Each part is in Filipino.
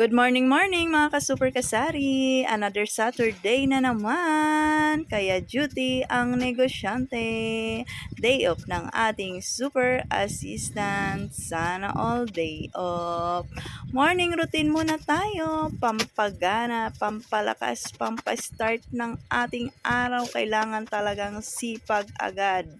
Good morning, morning mga ka-super kasari. Another Saturday na naman. Kaya duty ang negosyante. Day off ng ating super assistant. Sana all day off. Morning routine muna tayo. Pampagana, pampalakas, pampastart ng ating araw. Kailangan talagang sipag agad.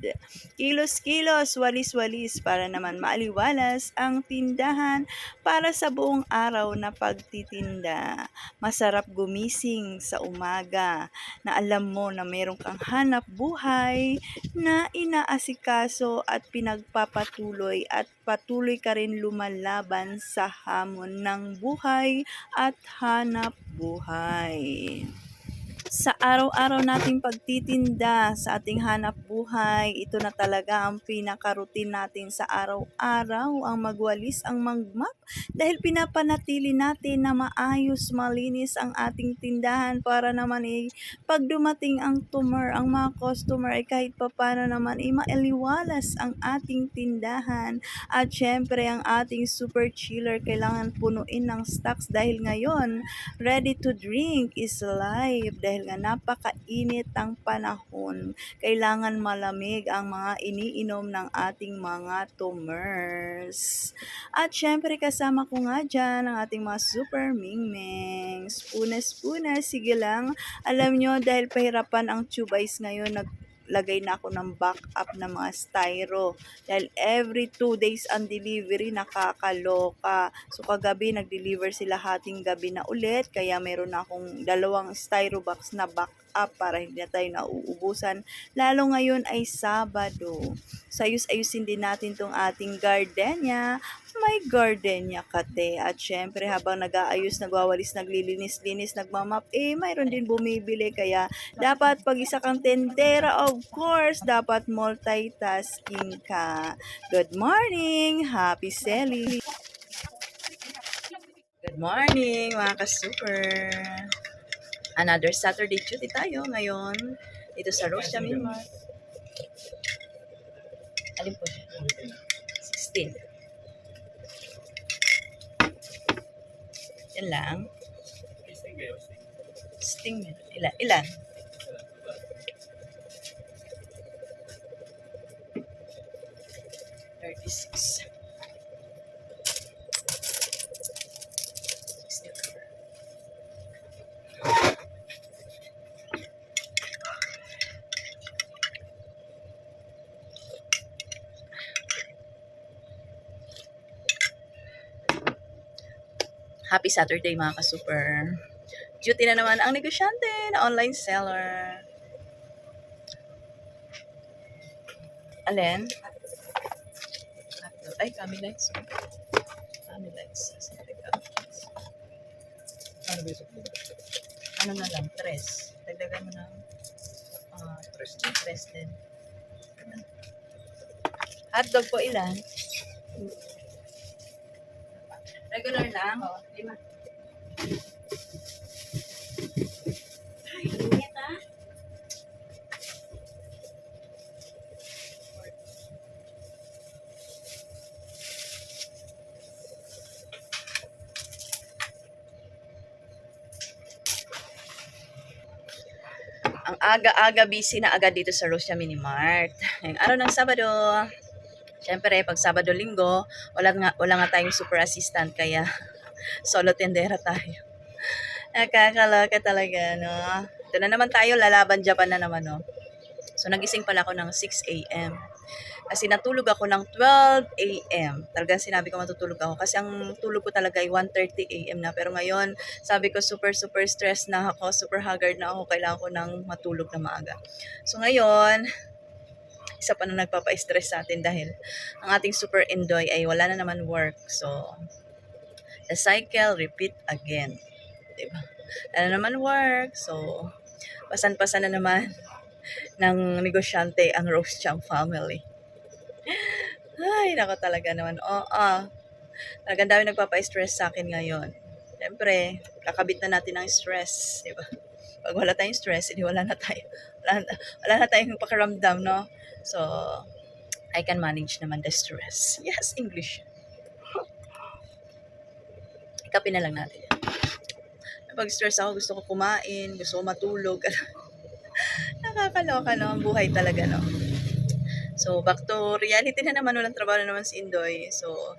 Kilos-kilos, walis-walis para naman maaliwalas ang tindahan para sa buong araw na pagtitinda. Masarap gumising sa umaga na alam mo na meron kang hanap buhay na inaasikaso at pinagpapatuloy at patuloy ka rin lumalaban sa hamon ng buhay at hanap buhay sa araw-araw nating pagtitinda sa ating hanap buhay, ito na talaga ang pinaka-routine natin sa araw-araw, ang magwalis, ang magmap, dahil pinapanatili natin na maayos, malinis ang ating tindahan para naman eh, pag dumating ang tumer, ang mga customer ay kahit papano naman eh, maaliwalas ang ating tindahan. At syempre, ang ating super chiller kailangan punuin ng stocks dahil ngayon, ready to drink is live dahil nga napakainit ang panahon. Kailangan malamig ang mga iniinom ng ating mga tumers. At syempre kasama ko nga dyan ang ating mga super mingmings. Punas-punas, sige lang. Alam nyo, dahil pahirapan ang tube ice ngayon, nag lagay na ako ng backup na mga styro. Dahil every two days ang delivery, nakakaloka. So kagabi, nag-deliver sila hating gabi na ulit. Kaya meron na akong dalawang styro box na backup para hindi na tayo nauubusan. Lalo ngayon ay Sabado. So ayus-ayusin din natin tong ating gardenia. May gardenia kate. At syempre habang nag-aayos, nagwawalis, naglilinis-linis, nagmamap, eh mayroon din bumibili. Kaya dapat pag isa kang tendera, of course, dapat multitasking ka. Good morning! Happy selling! Good morning, mga ka-super! Another Saturday duty tayo ngayon dito sa Rose Jamin Mart. Alin po siya? 16. Yan lang. Sting. Ilan? Ilan? Thirty-six. Happy Saturday mga ka-super. Duty na naman ang negosyante na online seller. Alin? Ay, kami lights. Kami lights. Ano ba Ano na lang? Tres. Dagdagan mo ng ah, tres. Tres din. Hotdog po ilan? Regular lang? Oo. Lima. Ay, init ah. ang aga-aga busy na agad dito sa Rosia Mini Mart. Ngayong araw ng Sabado, syempre pag Sabado Linggo, wala nga, wala nga tayong super assistant kaya solo tendera tayo. Nakakaloka talaga, no? Ito na naman tayo, lalaban Japan na naman, no? So, nagising pala ako ng 6 a.m. Kasi natulog ako ng 12 a.m. Talagang sinabi ko matutulog ako. Kasi ang tulog ko talaga ay 1.30 a.m. na. Pero ngayon, sabi ko super, super stress na ako. Super haggard na ako. Kailangan ko ng matulog na maaga. So ngayon, isa pa na nagpapa-stress sa atin dahil ang ating super enjoy ay wala na naman work. So, the cycle repeat again. Diba? Wala na naman work. So, pasan-pasan na naman ng negosyante ang Rose Chang family. Ay, nako talaga naman. Oo, oh, Talagang dami nagpapa-stress sa akin ngayon. Siyempre, kakabit na natin ang stress, di ba? Pag wala tayong stress, hindi wala na tayo. Wala, wala na tayong pakiramdam, no? So, I can manage naman the stress. Yes, English. Ikapin na lang natin. yan. Pag stress ako, gusto ko kumain, gusto ko matulog. Nakakaloka, no? Ang buhay talaga, no? So, back to reality na naman. Walang trabaho na naman si Indoy. So,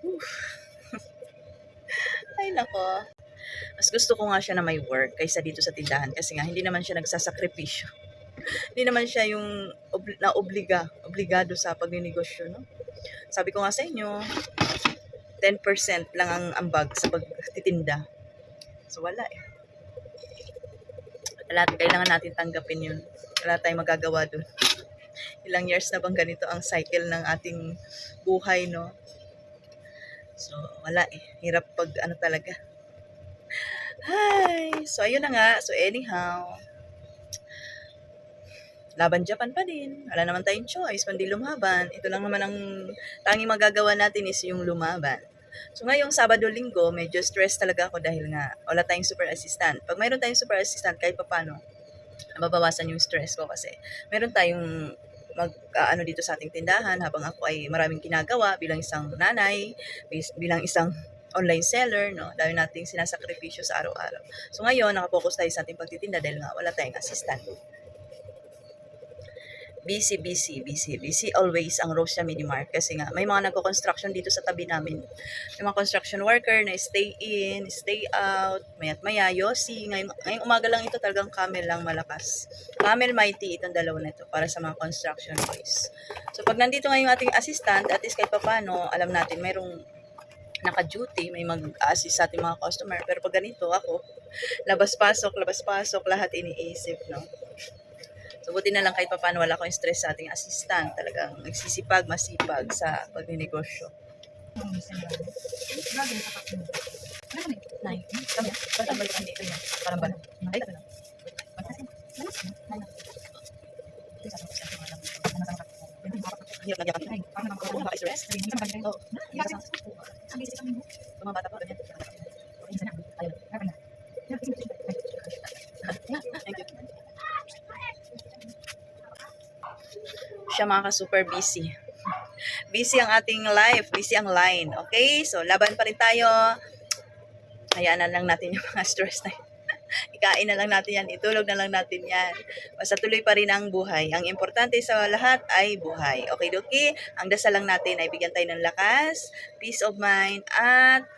whew. ay nako. Mas gusto ko nga siya na may work kaysa dito sa tindahan kasi nga hindi naman siya nagsasakripisyo. Hindi naman siya yung ob- na obliga, obligado sa pagninegosyo, no? Sabi ko nga sa inyo, 10% lang ang ambag sa pagtitinda. So wala eh. Wala, kailangan natin tanggapin yun. Wala tayong magagawa dun. Ilang years na bang ganito ang cycle ng ating buhay, no? So, wala eh. Hirap pag ano talaga. Hi! So, ayun na nga. So, anyhow, laban Japan pa din. Wala naman tayong choice, kundi lumaban. Ito lang naman ang tanging magagawa natin is yung lumaban. So ngayong Sabado Linggo, medyo stress talaga ako dahil nga wala tayong super assistant. Pag mayroon tayong super assistant, kahit pa paano, mababawasan yung stress ko kasi meron tayong mag ah, ano dito sa ating tindahan habang ako ay maraming ginagawa bilang isang nanay, bilang isang online seller, no? Dahil nating sinasakripisyo sa araw-araw. So ngayon, nakapokus tayo sa ating pagtitinda dahil nga wala tayong assistant. Busy, busy, busy, busy always ang Rosia Mini Mart kasi nga may mga nagko-construction dito sa tabi namin. May mga construction worker na stay in, stay out, mayat maya, yosi. Ngayong, ngayong umaga lang ito talagang camel lang malakas. Camel mighty itong dalawa na ito para sa mga construction boys. So pag nandito ngayon ating assistant, at least kahit papano, alam natin mayroong naka-duty, may mag-assist sa ating mga customer. Pero pag ganito, ako, labas-pasok, labas-pasok, lahat iniisip, no? So, buti na lang kahit paano wala akong stress sa ating assistant. Talagang nagsisipag, masipag sa pagninegosyo. Ang balikan dito niya? Parang bala. Ay, ito na. Hirap na diyan. Ako naka-stress. Oo. Sa mga bata pa, ganyan. Siya mga ka-super busy. Busy ang ating life, busy ang line. Okay? So, laban pa rin tayo. Hayaan na lang natin yung mga stress na. Ikain na lang natin yan, itulog na lang natin yan. Basta tuloy pa rin ang buhay. Ang importante sa lahat ay buhay. Okay, Doki? Ang dasal lang natin ay bigyan tayo ng lakas, peace of mind, at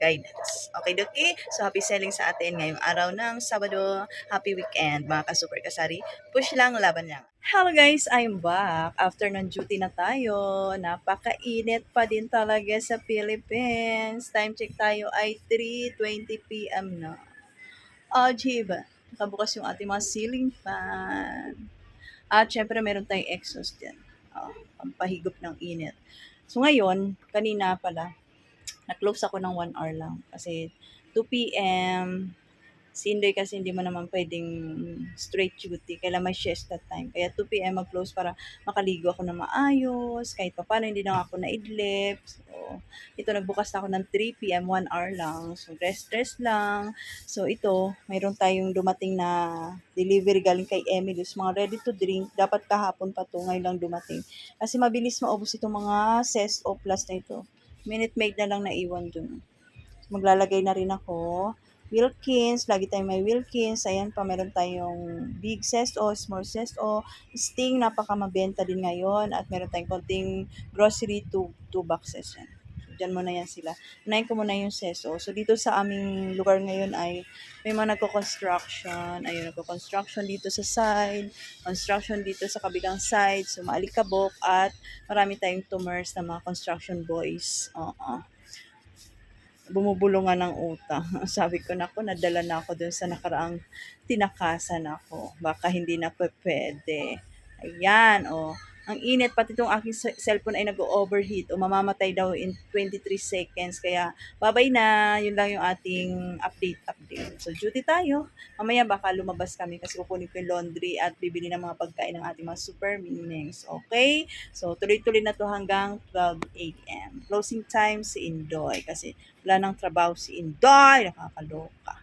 guidance. Okay, Doki? So, happy selling sa atin ngayong araw ng Sabado. Happy weekend, mga ka-super kasari. Push lang, laban lang. Hello guys, I'm back. After ng duty na tayo, napakainit pa din talaga sa Philippines. Time check tayo ay 3.20pm na. Oh, diba? Nakabukas yung ating mga ceiling fan. At syempre, meron tayong exhaust dyan. Oh, pampahigop ng init. So ngayon, kanina pala, na-close ako ng 1 hour lang. Kasi 2 p.m., si Indoy kasi hindi mo naman pwedeng straight duty. Kailangan may siesta time. Kaya 2 p.m. mag-close para makaligo ako na maayos. Kahit pa paano, hindi na ako naidlip. So, ito, nagbukas na ako ng 3 p.m. 1 hour lang. So, rest-rest lang. So, ito, mayroon tayong dumating na delivery galing kay Emilus. Mga ready to drink. Dapat kahapon pa to. Ngayon lang dumating. Kasi mabilis maubos itong mga CES o plus na ito. Minute Maid na lang naiwan dun. Maglalagay na rin ako. Wilkins, lagi tayong may Wilkins. Ayan pa, meron tayong big sesto, small sesto. Sting, napaka mabenta din ngayon. At meron tayong konting grocery, two, two boxes yan. Dyan muna yan sila. Unahin ko muna yung sesto. So, dito sa aming lugar ngayon ay may mga nagko-construction. Ayun, nagko-construction dito sa side. Construction dito sa kabilang side. So, maalikabok. At marami tayong tumors na mga construction boys. Oo bumubulungan ng utang. Sabi ko, nako, nadala na ako dun sa nakaraang tinakasan ako. Baka hindi na pwede. Ayan, oh. Ang init, pati itong aking cellphone ay nag-overheat o mamamatay daw in 23 seconds. Kaya, babay na. Yun lang yung ating update-update. So, duty tayo. Mamaya baka lumabas kami kasi kukunin ko yung laundry at bibili ng mga pagkain ng ating mga super minings. Okay? So, tuloy-tuloy na to hanggang 12 a.m. Closing time si Indoy kasi wala nang trabaho si Indoy. Nakakaloka.